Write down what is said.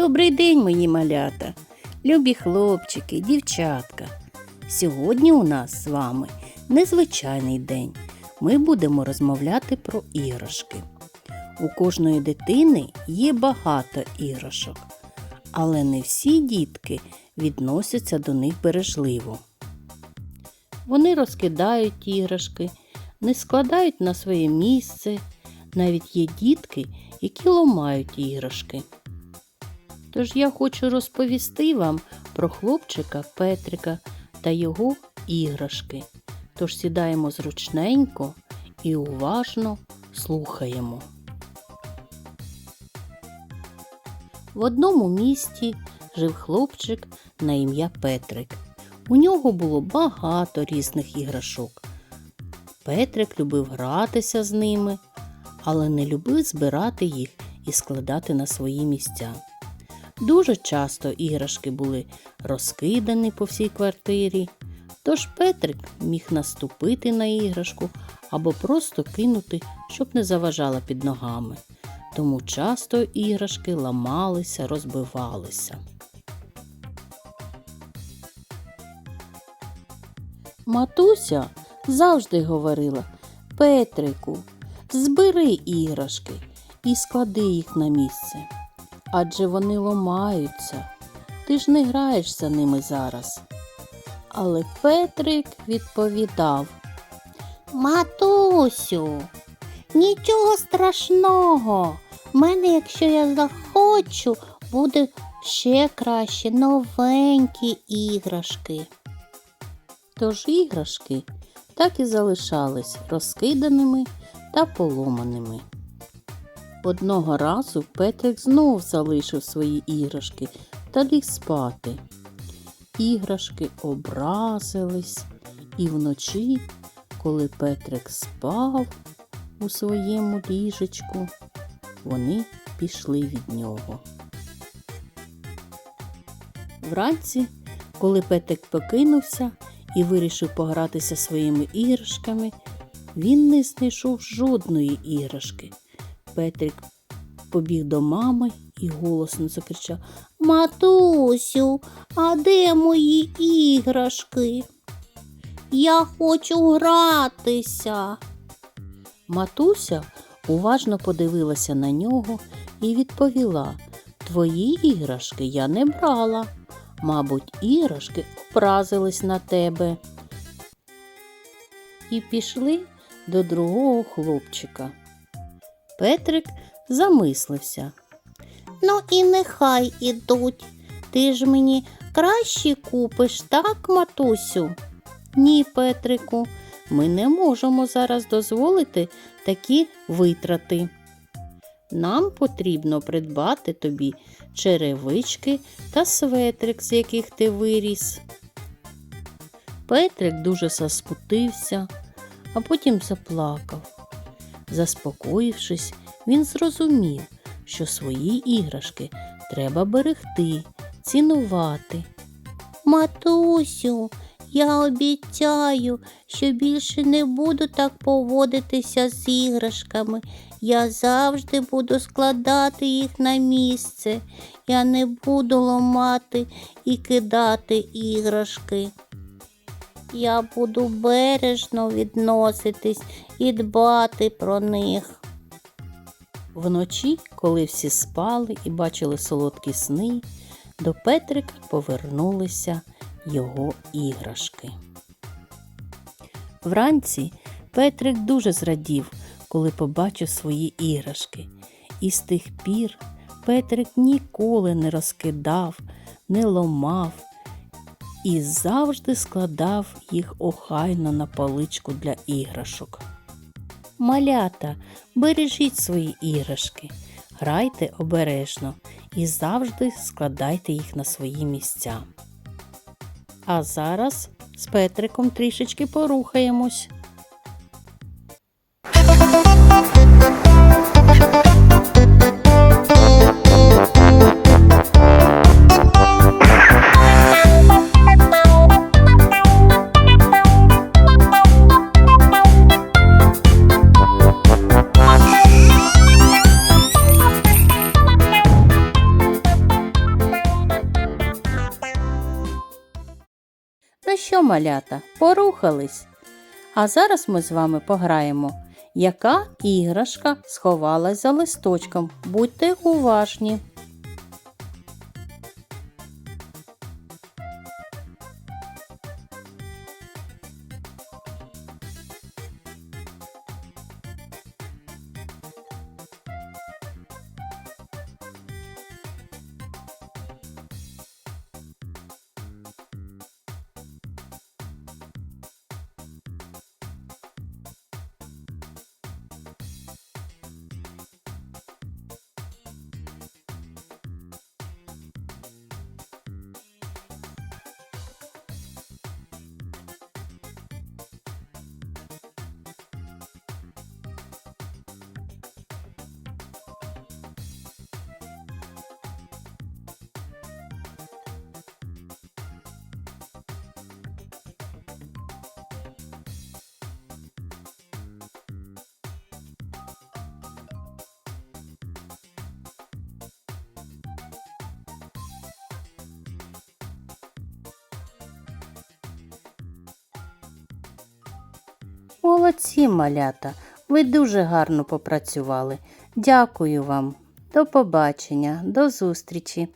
Добрий день, мої малята, любі хлопчики, дівчатка. Сьогодні у нас з вами незвичайний день. Ми будемо розмовляти про іграшки. У кожної дитини є багато іграшок, але не всі дітки відносяться до них бережливо. Вони розкидають іграшки, не складають на своє місце. Навіть є дітки, які ламають іграшки. Тож я хочу розповісти вам про хлопчика Петрика та його іграшки. Тож сідаємо зручненько і уважно слухаємо. В одному місті жив хлопчик на ім'я Петрик. У нього було багато різних іграшок. Петрик любив гратися з ними, але не любив збирати їх і складати на свої місця. Дуже часто іграшки були розкидані по всій квартирі, тож Петрик міг наступити на іграшку або просто кинути, щоб не заважала під ногами. Тому часто іграшки ламалися, розбивалися. Матуся завжди говорила Петрику, збери іграшки і склади їх на місце. Адже вони ламаються. Ти ж не граєшся ними зараз. Але Петрик відповідав Матусю, нічого страшного. В мене, якщо я захочу, буде ще краще новенькі іграшки. Тож іграшки так і залишались розкиданими та поломаними. Одного разу Петрик знов залишив свої іграшки та ліг спати. Іграшки образились, і вночі, коли Петрик спав у своєму ліжечку, вони пішли від нього. Вранці, коли Петрик покинувся і вирішив погратися своїми іграшками, він не знайшов жодної іграшки. Петрик побіг до мами і голосно закричав Матусю, а де мої іграшки? Я хочу гратися. Матуся уважно подивилася на нього і відповіла Твої іграшки я не брала. Мабуть, іграшки образились на тебе. І пішли до другого хлопчика. Петрик замислився. Ну і нехай ідуть. Ти ж мені краще купиш, так, матусю? Ні, Петрику, ми не можемо зараз дозволити такі витрати. Нам потрібно придбати тобі черевички та светрик, з яких ти виріс. Петрик дуже заспутився, а потім заплакав. Заспокоївшись, він зрозумів, що свої іграшки треба берегти, цінувати. Матусю, я обіцяю, що більше не буду так поводитися з іграшками. Я завжди буду складати їх на місце. Я не буду ламати і кидати іграшки. Я буду бережно відноситись і дбати про них. Вночі, коли всі спали і бачили солодкі сни, до Петрика повернулися його іграшки. Вранці Петрик дуже зрадів, коли побачив свої іграшки, і з тих пір Петрик ніколи не розкидав, не ломав і завжди складав їх охайно на поличку для іграшок. Малята, бережіть свої іграшки, грайте обережно і завжди складайте їх на свої місця. А зараз з Петриком трішечки порухаємось. Ну що, малята, порухались? А зараз ми з вами пограємо. Яка іграшка сховалась за листочком? Будьте уважні. Молодці, малята, ви дуже гарно попрацювали. Дякую вам. До побачення, до зустрічі.